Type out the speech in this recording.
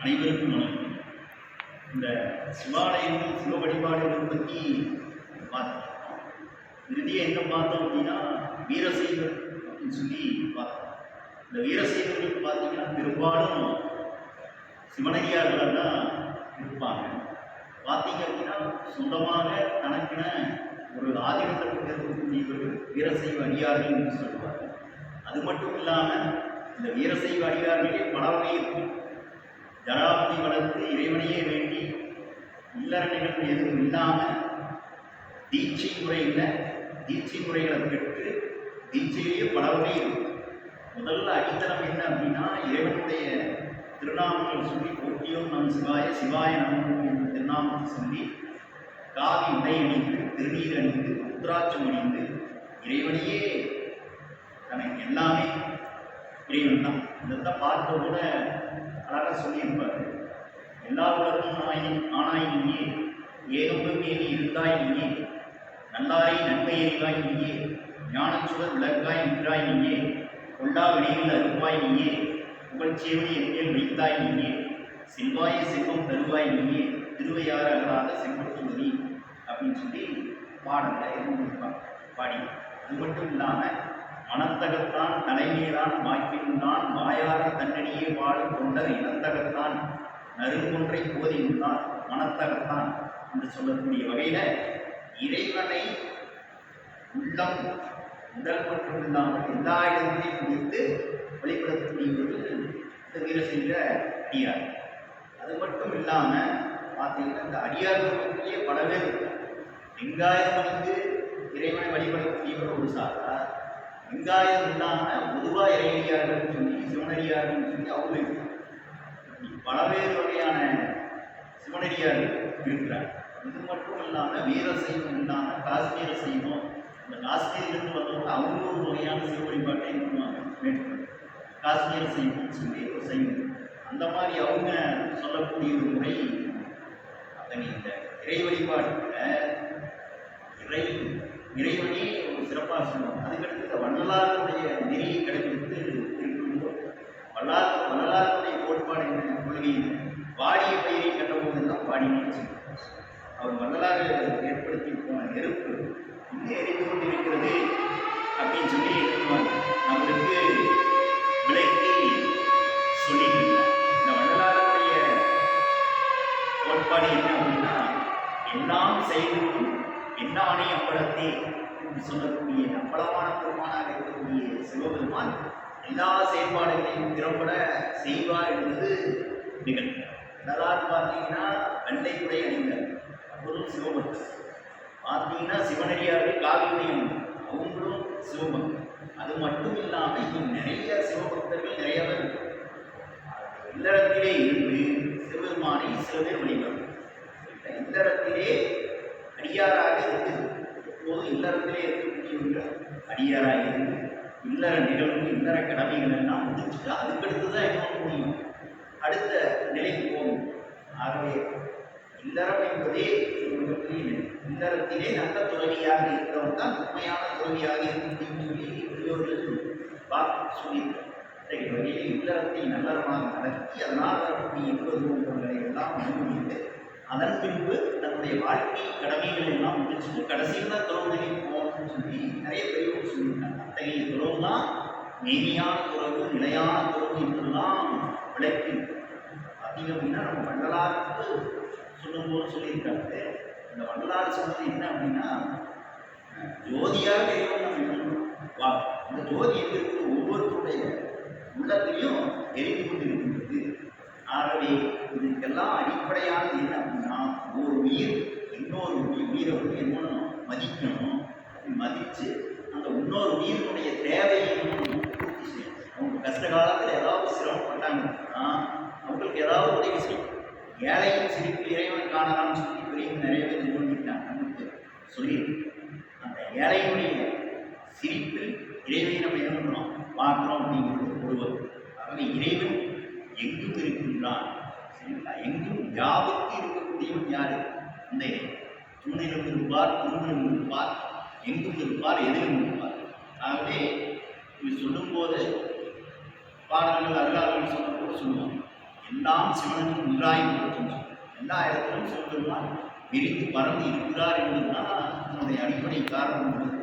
அனைவருக்கும் வணக்கம். இந்த சிவாலயங்கள் சிவ வழிபாடுகள் பற்றி பார்த்தோம் இறுதியை என்ன பார்த்தோம் அப்படின்னா வீரசைவர் அப்படின்னு சொல்லி பார்த்தோம் இந்த வீரசைவர்கள் பார்த்தீங்கன்னா பெரும்பாலும் சிவனடியார்களாக தான் இருப்பாங்க. பார்த்தீங்க அப்படின்னா சொந்தமாக தனக்கென ஒரு ஆதிக்கத்தில் இருக்கக்கூடியவர்கள் வீரசைவ அடியார்கள் என்று சொல்லுவாங்க அது மட்டும் இல்லாமல் இந்த வீரசைவ அடியார்களே பல வகை இருக்கும் ஜனாபதி வளர்த்து இறைவனையே வேண்டி இல்லற நிகழ்வு எதுவும் இல்லாமல் தீட்சை முறையில் தீட்சை முறைகளை பெற்று தீட்சையிலேயே பல வகை இருக்கும் முதல்ல அடித்தளம் என்ன அப்படின்னா இறைவனுடைய திருநாமங்கள் சொல்லி போட்டியும் நம் சிவாய சிவாய நமம் என்ற திருநாமத்தை சொல்லி காவி உடை அணிந்து திருநீர் அணிந்து ருத்ராட்சம் அணிந்து இறைவனையே தனக்கு எல்லாமே இறைவன் தான். இந்த பார்க்க கூட அழகாக சொல்லியிருப்பார். எல்லா உலகம் ஆயின் ஆனாய் நீயே ஏகம்பம் இருந்தாய் நீயே நல்லாரை நன்மை எறிவாய் நீயே ஞானச்சுவர் விளக்காய் நின்றாய் நீயே கொண்டா வெளியில் அருவாய் நீயே புகழ்ச்சியோடு எங்கே வைத்தாய் நீயே செல்வாய செல்வம் தருவாய் நீயே திருவையாறு அல்லாத செல்வச்சுவதி அப்படின்னு சொல்லி பாடலை இருந்திருப்பார் பாடி அது மட்டும் இல்லாமல் மனத்தகத்தான் தலைமையிலான் வாய்ப்பின்தான் வாயார தன்னடியே வாழும் கொண்டர் இனத்தகத்தான். நறுங்கொன்றை போதியுள்ளான் மனத்தகத்தான் என்று சொல்லக்கூடிய வகையில் இறைவனை உள்ளம் உடல் மற்றும் இல்லாமல் எல்லா இடங்களையும் குறித்து வெளிப்படுத்தக்கூடியவர்கள் இந்த வீரசெய்கிற அடியார். அது மட்டும் இல்லாமல் பார்த்தீங்கன்னா இந்த அடியார்களுக்குள்ளேயே பல பேர் வெங்காயம் அணிந்து இறைவனை வழிபடக்கூடியவர் ஒரு சாரா வெங்காயம் இல்லாமல் பொதுவாக இறையடியார்கள் சொல்லி சிவனடியார்கள் சொல்லி அவங்க இருக்காங்க பலவேறு வகையான சிவனடியார்கள் இருக்கிறார். இது மட்டும் இல்லாமல் வீர சைவம் இல்லாமல் காஷ்மீர சைவம் இந்த காஷ்மீரிலிருந்து வந்தவங்க அவங்க ஒரு வகையான சிவ வழிபாட்டை மேற்கொள்ளும் காஷ்மீர சைவம்னு சொல்லி ஒரு சைவம். அந்த மாதிரி அவங்க சொல்லக்கூடிய ஒரு முறை அத்தனை இந்த இறை வழிபாட்டில் இறை இறைவனே ஒரு சிறப்பாக சொல்லுவோம் அதுக்கடுத்து இந்த வள்ளலாருடைய நெறி கடைபிடித்து இருக்கும்போது வல்லார் வள்ளலாருடைய கோட்பாடு என்ன வாடிய பயிரை கட்டபோதெல்லாம் வாடினேன்னு சொல்லுவாங்க அவர் வள்ளலாறு ஏற்படுத்தி போன நெருப்பு இன்னும் எரிந்து கொண்டிருக்கிறது அப்படின்னு சொல்லி அவருக்கு நம்மளுக்கு விலைக்கு இந்த வள்ளலாருடைய கோட்பாடு என்ன அப்படின்னா எல்லாம் செய்தும் என்னானே அம்பலத்தே என்று சொல்லக்கூடிய நம்பளமான பெருமானாக இருக்கக்கூடிய சிவபெருமான் எல்லா செயல்பாடுகளையும் திறம்பட செய்வார் என்பது நிகழ்வு என்னதான் பார்த்தீங்கன்னா வெள்ளை அணிந்த அணிந்தார் அவரும் சிவபக்தர். பார்த்தீங்கன்னா சிவனடியார்கள் காவியம் அவங்களும் சிவபக்தர். அது மட்டும் இல்லாமல் இன்னும் நிறைய சிவபக்தர்கள் நிறைய பேர் இருக்காங்க. இல்லறத்திலே இருந்து சிவபெருமானை சில பேர் வழிபடும் இல்லறத்திலே அடியாராக இருந்து இப்போது இல்லறத்திலே இருக்கக்கூடியவர்கள் அடியாராக இருந்து இல்லற நிகழ்வு இல்லற கடமைகள் எல்லாம் முடிச்சுட்டு அதுக்கடுத்து தான் என்ன முடியும்? அடுத்த நிலைக்கு போகும். ஆகவே இல்லறம் என்பதே மிகப்பெரிய நிலை. இல்லறத்திலே நல்ல துறவியாக இருக்கிறவன் தான் உண்மையான துறவியாக இருக்கும் சொல்லி பெரியோர்கள் பார்த்து சொல்லியிருக்கிறார். இத்தகைய வகையில் இல்லறத்தை நல்லறமாக நடத்தி அதனால் வரக்கூடிய இன்ப துன்பங்களை எல்லாம் அனுபவித்து அதன் பின்பு தன்னுடைய வாழ்க்கை கடமைகள் எல்லாம் முடிச்சுட்டு கடைசியில் தான் துறவு நிலைக்கு போகணும்னு சொல்லி நிறைய பெரியவர்கள் சொல்லியிருக்காங்க. அத்தகைய துறவு தான் மெய்மையான துறவு நிலையான துறவு பார்த்தீங்க அப்படின்னா நம்ம வள்ளலாருக்கு சொல்லும்போது சொல்லியிருக்காங்க இந்த வள்ளலார் சொன்னது என்ன அப்படின்னா ஜோதியாக தெரியும் நம்ம வா இந்த ஜோதி எங்க இருக்குது ஒவ்வொருத்தருடைய உள்ளத்திலையும் எரிந்து கொண்டிருக்கின்றது. ஆகவே இதுக்கெல்லாம் அடிப்படையானது என்ன அப்படின்னா ஒரு உயிர் இன்னொரு உயிரை வந்து என்ன மதிக்கணும். மதித்து அந்த இன்னொரு உயிரினுடைய தேவையை பூர்த்தி செய்யணும். அவங்க கஷ்ட காலத்தில் ஏழையும் சிரிப்பு இறைவன் காணலாம்னு சொல்லி பெரியவங்க நிறைய பேர் இது நமக்கு சொல்லி அந்த ஏழையினுடைய சிரிப்பில் இறைவனை நம்ம என்ன பண்ணுறோம் பார்க்குறோம் அப்படிங்கிறது ஒருவர் ஆகவே இறைவன் எங்கும் இருக்கின்றான். சரிங்களா? எங்கும் யாவுக்கு இருக்கக்கூடியவன் யாரு? இந்த இறைவன் தூணிலும் இருப்பார் தூணிலும் இருப்பார் எங்கும் இருப்பார் எதிலும் இருப்பார். ஆகவே இது சொல்லும்போது பாடல்கள் அருளாளர்கள் சொல்லும்போது சொல்லுவாங்க. எல்லாம் சிவனுக்கு நிராய் இருக்கின்றார் எல்லா இடத்திலும் சிவபெருமான் விரிந்து பறந்து இருக்கிறார் என்பதுதான் அதனுடைய அடிப்படை காரணம் என்பது.